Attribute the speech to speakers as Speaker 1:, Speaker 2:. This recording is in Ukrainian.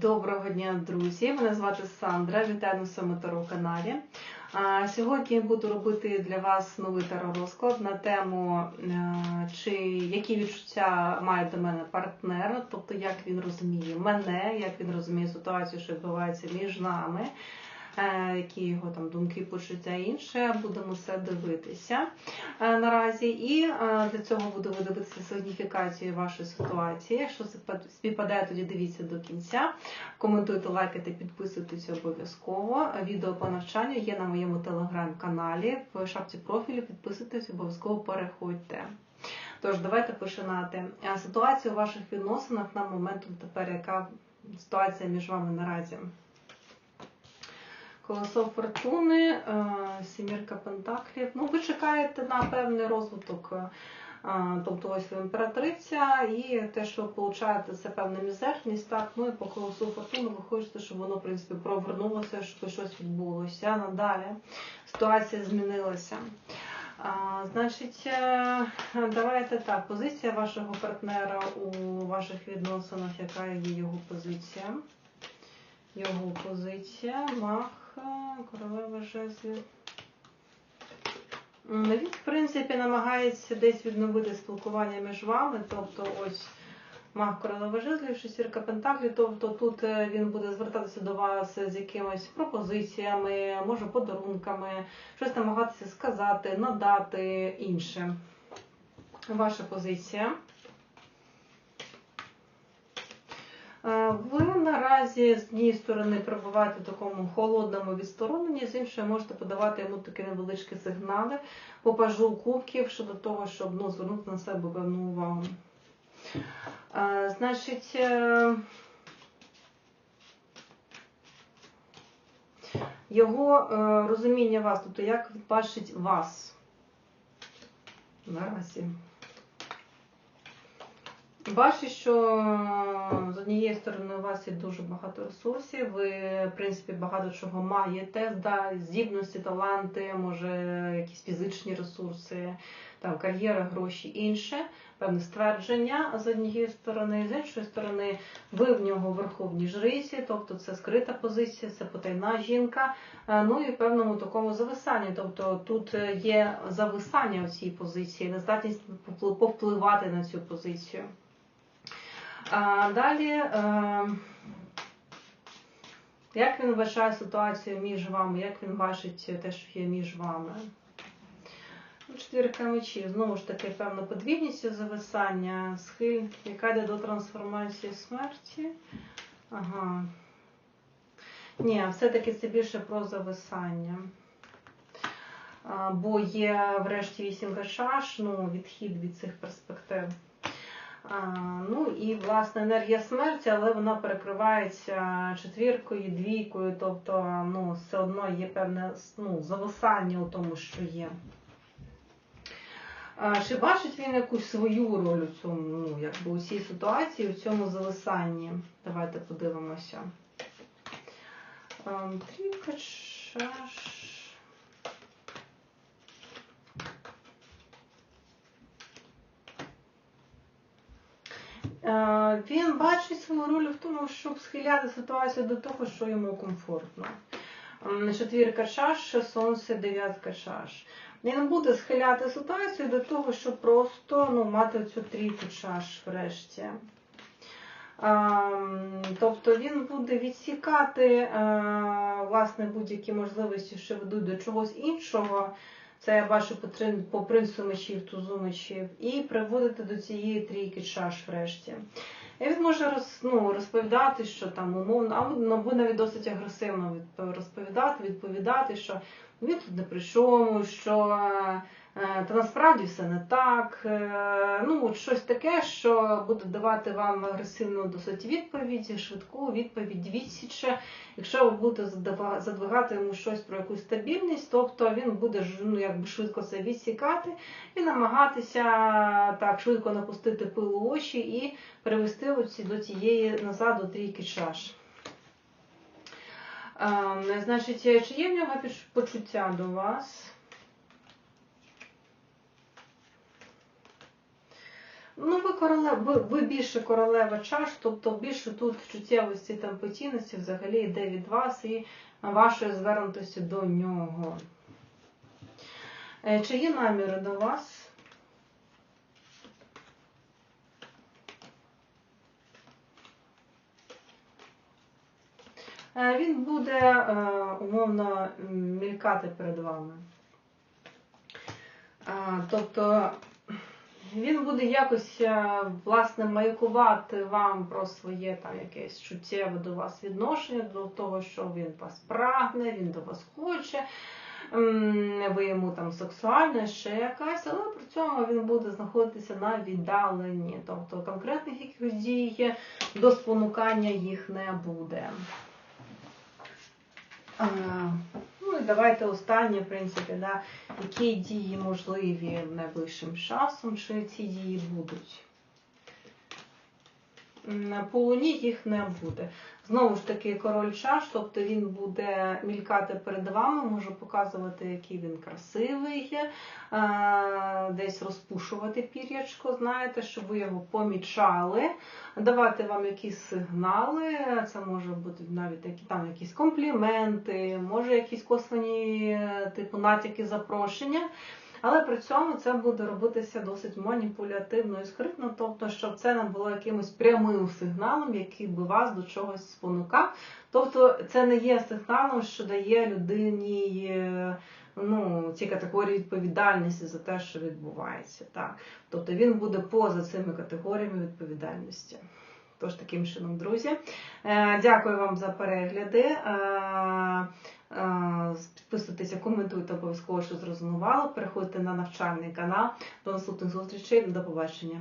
Speaker 1: Доброго дня, друзі! Мене звати Сандра. Вітаю на своєму таро каналі. А, Сьогодні я буду робити для вас новий таро-розклад на тему, е, чи які відчуття має до мене партнер, тобто як він розуміє мене, як він розуміє ситуацію, що відбувається між нами. Е, які його там думки, почуття і інше. Будемо все дивитися е, наразі. І е, для цього буду видивитися сигніфікацію вашої ситуації. Якщо співпадає, тоді дивіться до кінця. Коментуйте, лайкайте, підписуйтесь обов'язково. Відео по навчанню є на моєму телеграм-каналі. В шапці профілю підписуйтесь, обов'язково переходьте. Тож, давайте починати. Ситуація у ваших відносинах на момент тепер, яка ситуація між вами наразі? Колесо фортуни, е, сімірка пентаклів. Ну, ви чекаєте на певний розвиток. Е, тобто ось імператриця, і те, що ви получаєте, це певна мізерність, так, ну і по колесу фортуни ви хочете, щоб воно, в принципі, провернулося, щоб щось відбулося. Надалі ситуація змінилася. А, Значить, е, давайте так, позиція вашого партнера у ваших відносинах, яка є його позиція? Його позиція, мах королева жезлів. Він, в принципі, намагається десь відновити спілкування між вами. Тобто, ось маг королева жезлів, шестірка пентаклів, тобто тут е, він буде звертатися до вас з якимись пропозиціями, може подарунками, щось намагатися сказати, надати інше. Ваша позиція. Е, ви наразі з однієї сторони перебуваєте в такому холодному відстороненні, з іншої можете подавати йому такі невеличкі сигнали по пажу кубків щодо того, щоб ну, звернути на себе певну увагу. Е, значить, е, його розуміння вас, тобто як бачить вас наразі. Бачу, що з однієї сторони у вас є дуже багато ресурсів, ви, в принципі, багато чого маєте, да, здібності, таланти, може, якісь фізичні ресурси, там, кар'єра, гроші, інше, певне ствердження з однієї сторони, з іншої сторони, ви в нього верховній жриці, тобто це скрита позиція, це потайна жінка, ну і в певному такому зависанні. Тобто тут є зависання в цій позиції, нездатність повпливати на цю позицію. А Далі, е, як він вважає ситуацію між вами, як він бачить те, що є між вами? Ну, четвірка мечів, знову ж таки, певна подвійність зависання, схиль, яка йде до трансформації смерті. Ага. Ні, все-таки це більше про зависання. Бо є врешті вісімка чаш, ну, відхід від цих перспектив. Ну і власне енергія смерті, але вона перекривається четвіркою, двійкою, тобто ну, все одно є певне ну, зависання у тому, що є. Чи бачить він якусь свою роль у цьому, ну, якби у цій ситуації, у цьому зависанні? Давайте подивимося. Трійка чаш. Він бачить свою роль в тому, щоб схиляти ситуацію до того, що йому комфортно. Четвірка чаш, сонце, дев'ятка чаш. Він буде схиляти ситуацію до того, щоб просто ну, мати цю трійку чаш врешті. Тобто він буде відсікати е, власне будь-які можливості, що ведуть до чогось іншого. Це ваші по принципу мечів, тузу мечів, і приводити до цієї трійки чаш врешті. І він може роз, ну, розповідати, що там умовно, або ну, навіть досить агресивно розповідати, відповідати, що він тут не при чому, що Е, та насправді все не так. Е, ну, от щось таке, що буде давати вам агресивну досить відповідь, швидку відповідь відсіче. Якщо ви будете задвигати йому щось про якусь стабільність, тобто він буде ну, якби швидко це відсікати і намагатися так швидко напустити пилу очі і перевести оці до тієї назад до трійки чаш. Е, значить, чи є в нього почуття до вас? Ну, ви королева, ви, ви більше королева чаш, тобто більше тут чуттєвості та емпатійності взагалі йде від вас і вашої звернутості до нього. Е, Чи є наміри до вас? Е, Він буде е, умовно мількати перед вами. Тобто він буде якось е, власне маякувати вам про своє там якесь чуттєве до вас відношення, до того, що він вас прагне, він до вас хоче. Ви йому там сексуальна, ще якась, але при цьому він буде знаходитися на віддаленні. Тобто конкретних якихось дій до спонукання їх не буде. Давайте останнє, в принципі, да, які дії можливі найближчим часом, чи ці дії будуть. На По луні їх не буде. Знову ж таки, король чаш, тобто він буде мількати перед вами, може показувати, який він красивий, е, десь розпушувати пір'ячко, знаєте, щоб ви його помічали, давати вам якісь сигнали. Це може бути навіть такі там якісь компліменти, може якісь косвені, типу натяки запрошення. Але при цьому це буде робитися досить маніпулятивно і скритно, тобто, щоб це не було якимось прямим сигналом, який би вас до чогось спонукав. Тобто, це не є сигналом, що дає людині е, ну, ці категорії відповідальності за те, що відбувається. Так? Тобто він буде поза цими категоріями відповідальності. Тож таким чином, друзі, Е, дякую вам за перегляди. Е, Підписуйтеся, коментуйте обов'язково, що зрозумівало. Переходьте на навчальний канал. До наступних зустрічей. До побачення.